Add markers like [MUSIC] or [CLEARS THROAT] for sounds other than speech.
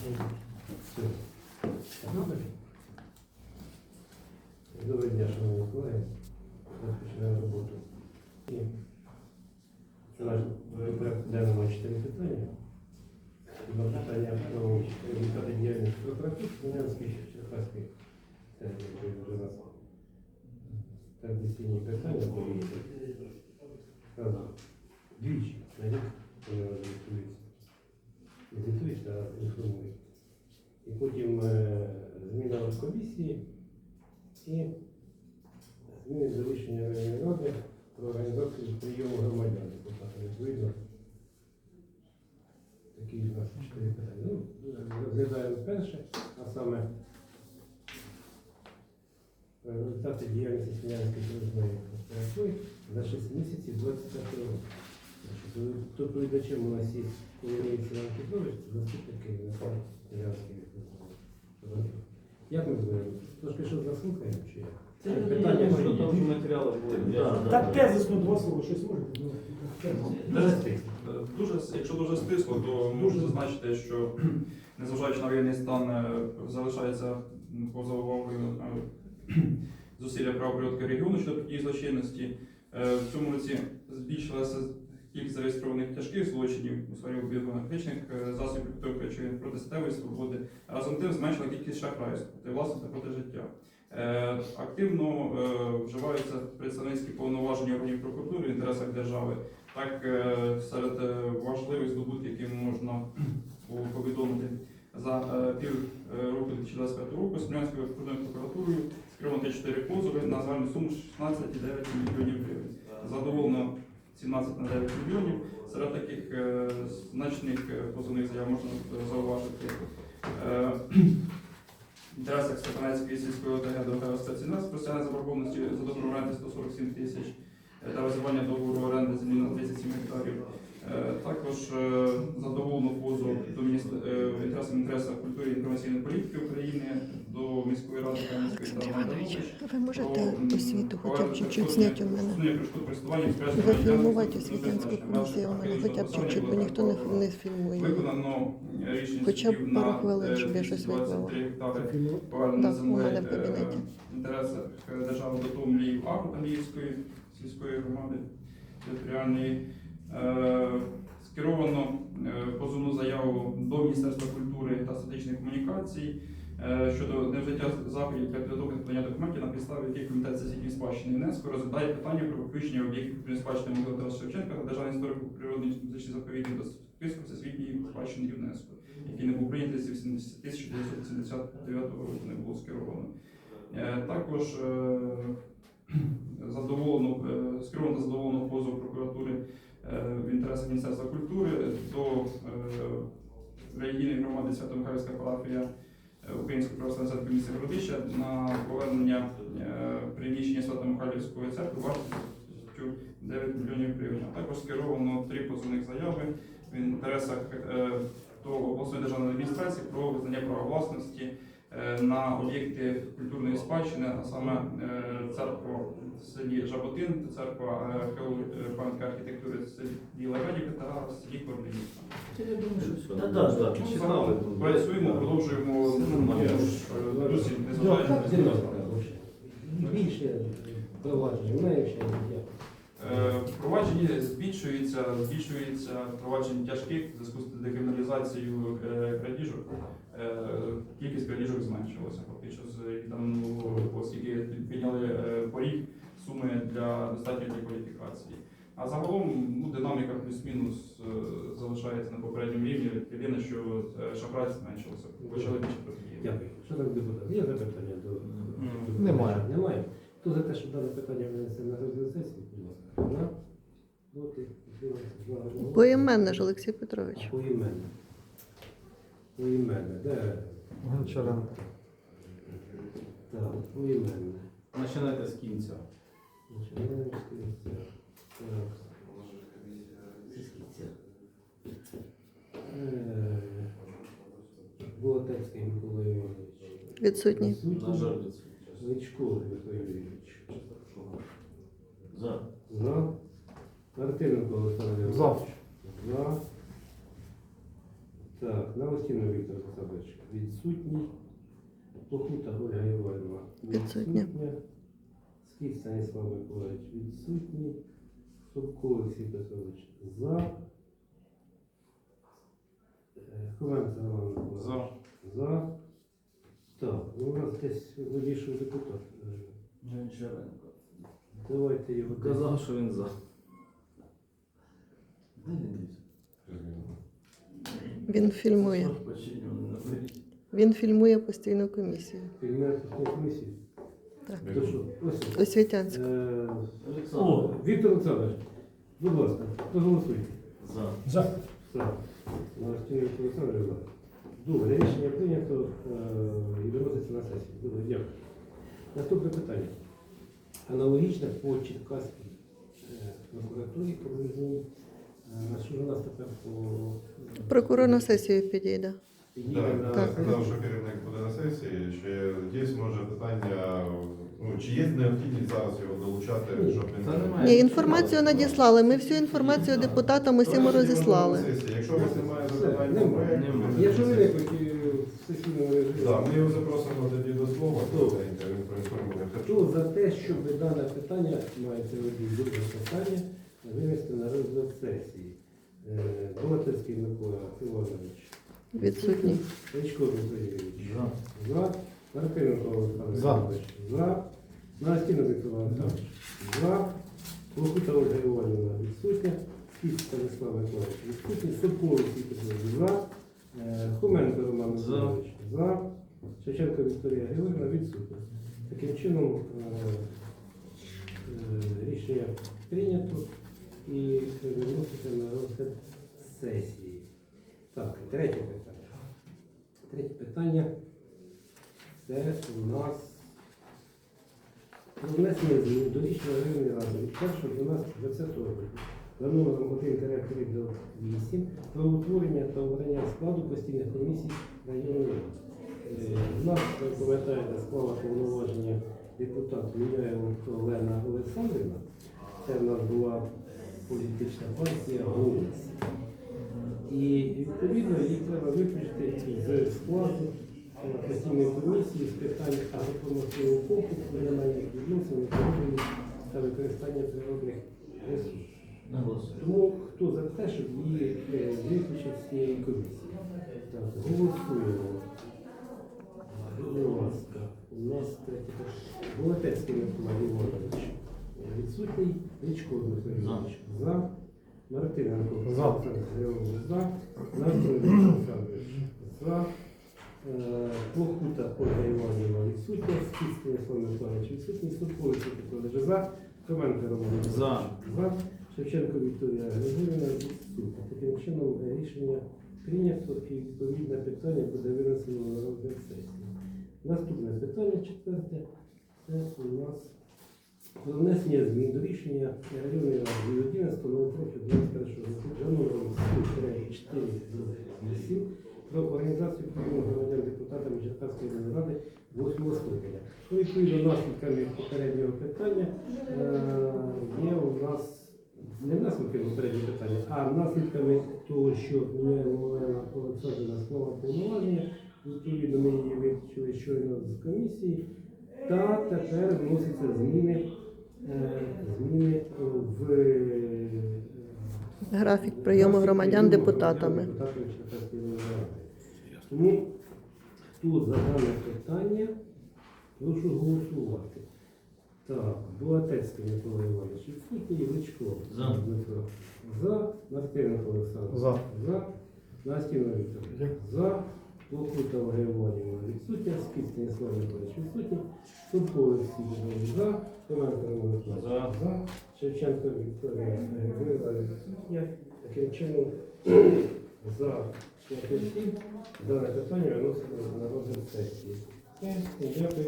Все. Добре. Доброго дня, шановні колеги. Розпочинаємо роботу. І це наш порядок денному чотири питання. Два питання про результати діяльності прокуратури Кам'янської Черкаської території вже у нас традиційні питання були. Правда, Двічі, на рік, вони звітуються. Не звітуються, а інформують. І потім е, зміна комісії і зміни до рішення районної ради про організацію прийому громадян. Відповідно, такі у нас чотири питання. Ну, розглядаємо перше, а саме результати діяльності Смілянської прокуратури за 6 місяців 25 року. Значить, Доповідачем у нас є Іван Петрович, заступник керівника Смілянської окружної. Як ми будемо? Трошки що заслухаємо чи як? Це Питання що там вже матеріали були. Так тезисно два слова, щось можете? Ну. Дуже стисло. Якщо дуже стисло, то можу зазначити, що [CLEARS THROAT] незважаючи на воєнний стан, е, залишається поза увагою е, [CLEARS THROAT] зусилля правопорядку регіону щодо події злочинності. Е, В цьому році збільшилася кількість зареєстрованих тяжких злочинів у сфері обігу е, засобів підготовки чи проти статевої свободи. Разом тим зменшила кількість шахрайств проти власності та проти життя. Е, Активно е, вживаються представницькі повноваження органів прокуратури в інтересах держави. Так, серед важливих здобутків, які можна [CLEARS THROAT] повідомити, за пів року 2025 року Смілянською окружною прокуратурою скеровано 4 позови на загальну суму 16,9 мільйонів гривень. Задоволено 17 на 9 мільйонів. Серед таких е, значних е, позовних заяв можна зауважити. інтересах Степанецької сільської ОТГ до ГСТ-17 простягнення заборгованості за договору оренди 147 тисяч е, та розірвання договору оренди землі на 37 гектарів. Також задоволено позов до міністр... в інтересах Міністерства культури і інформаційної політики України до міської ради Кам'янської та Іванович, ви можете освіту хоча б чуть-чуть зняти у мене? Ви фільмувати освітянську комісію у мене хоча б чуть-чуть, бо ніхто не, не фільмує. Виконано е, рішення Хоча б пару на, хвилин, е, щоб я щось 223 гектари Фільму. повалено Так, у мене в е, кабінеті. в інтересах е, держави до Томліїв Агро Тамліївської сільської громади територіальної. Скеровано позовну заяву до Міністерства культури та статичних комунікацій щодо невжиття заходів для підготовки та подання документів, на підставі яких комітет всесвітньої спадщини ЮНЕСКО розглядає питання про включення об'єктів спадщини могили Тараса Шевченка та державний історико природний музичний заповідник до списку всесвітньої спадщини ЮНЕСКо, який не був прийнятий з 80 1989 року, не було скеровано. Е, Також е, [CLEARS THROAT] задоволено, е, скеровано задоволено позов прокуратури е, в інтересах Міністерства культури до е, релігійної громади Свято-Михайлівська парафія е, Української православної церкви міста Городища на повернення е, приміщення Свято-Михайлівської церкви вартістю 9 мільйонів гривень. Також скеровано три позовних заяви в інтересах е, до обласної державної адміністрації про визнання права власності е, на об'єкти культурної спадщини, а саме е, церква в селі Жаботин церква е, е, пам'ятка архітектури в селі Леведівка та в селі Корнелівка. Я думаю, що. Ну, Читали. Працюємо, продовжуємо е, Ну, незважаючи. Більше провадження, у мене ще є. Е, Провадження збільшується, збільшується провадження тяжких в зв'язку з декриміналізацією е, крадіжок. Е, Кількість крадіжок зменшилася фактично з відданого, оскільки підняли е, поріг суми для достатньої кваліфікації. А загалом ну, динаміка плюс-мінус е, залишається на попередньому рівні. Єдине, що е, зменшилося, почали більше протидіяти. Дякую. Що так депутат? Є запитання до М. Немає. Немає. Хто за те, щоб дане питання винести на розгляд сесії, будь ласка. Поіменне ж Олексій Петрович. Поіменно. Поіменно. Де? Гончаренко. Так, поіменно. Починайте з кінця. Починаємо з кінця. Так. Е, Болотецький Микола Іванович. Відсутній. На жаль, Відсутній. відсутність. Личко Микола Юрійович. За. За. Мартиненко Олександр Іванович. За. Так, Новостіна Віктор Олександрович відсутній. Похута Ольга Іванівна Відсутня. Скіт Станіслав Миколаївич відсутній. Собко Олексій Петрович за. Е, Ховенко Роман Миколаївич. За. За. Так, ну у нас десь вирішив депутат. Гончаренко. Давайте його. Казав, що він за. Він фільмує. Починю не беріть. Він фільмує постійну комісію. Так. То що? Ось. Освітянська. Е, О, Віктор Олександрович, будь ласка, проголосуйте. За. За. На стіні Олександр Іванович. Добре, рішення прийнято е, і виноситься на сесію. Добре, дякую. Наступне питання. Аналогічне по Черкаській е, прокуратурі проведені. Що у нас тепер по... Прокурор на сесію підійде. Підійде Так, на так, сказав, що керівник буде на сесії. Ще є може питання, ну чи є необхідність зараз його долучати, щоб він Та немає. Ні, інформацію надіслали. Ми всю інформацію депутатам усім Давайте розіслали. на сесії. Якщо у вас немає Все, запитань, то ми- Нема. Якщо виникнуть і в сесійному режимі. Так, ми його запросимо тоді до слова. Добре. Він проінформує. Хто за те, щоб дане питання, мається в друге питання, винести на розгляд сесії? Е, Микола Іванович. Відсутній. Речко Дмитро Юрійович. За. За. Маркиненко Олександр За. Іванович. За. Настіна Олександрович. За. Локута Ольга Іванівна відсутня. Скіт Станіслав Миколаївич відсутній. Собко Олексій За. Е, Хоменко Роман. Миколаївич. За. Шевченко Вікторія Георгіївна відсутня. Таким чином е, рішення прийнято і виноситься на розгляд сесії. Так, третє питання. Третє питання це у нас про внесення змін до рішення районної ради від 1.12.20 року за номером 1 до 8 про утворення та обрання складу постійних комісій районної ради. Е, У нас, ви пам'ятаєте, склала повноваження депутат Міняєва Олена Олександрівна. Це в нас була політична партія «Голос». І відповідно її треба виключити з складу постійної комісії з питань агропромислового комплексу, земельних відносин, екології та використання природних ресурсів. Тому хто за те, щоб її е, виключити з цієї комісії? Так, голосуємо. Будь ласка, у нас третє. Болотецький Микола Іванович. Відсутній. Річко Дмитро. За. Мартиненко. За. Олександр Григорович. За. Настя Олександрович. За. Е, Плохута Ольга Іванівна відсутня. Скіт Станіслав Миколаївич відсутній. Суркович Петрович за. Коменко Роман. За. За. Шевченко Вікторія Григорівна відсутня. Таким чином рішення прийнято і відповідне питання буде винесено на розгляд сесії. Наступне питання четверте. Це у нас про внесення змін до рішення районної ради від 11 21 року 4 про організацію прийому громадян депутатами Черкаської ради 8 скликання. Ну, Відповідно, наслідками попереднього питання е, є у нас не наслідками попереднього питання, а наслідками того, що Олена Олександрівна слова повноваження. Відповідно, ми її виключили щойно з комісії. Та тепер вносяться зміни, е, зміни в е, Графік прийому громадян депутатами. Тому хто за дане питання, прошу голосувати. Так, Буатецький Микола Іванович відсутній, Личко За. Дмитро. За, Мартиненко Олександр. За. За. Настіна Вікторовна. За. Ольга Іванівна відсутня, Скіт Станіслав Миколаївич відсутній, Субко Олексій Петрович за, Роман Миколаївич За. за, Шевченко Вікторія Григорівна відсутня. Таким чином, за. 5 дане питання виносимо на розгляд сесії. Дякую.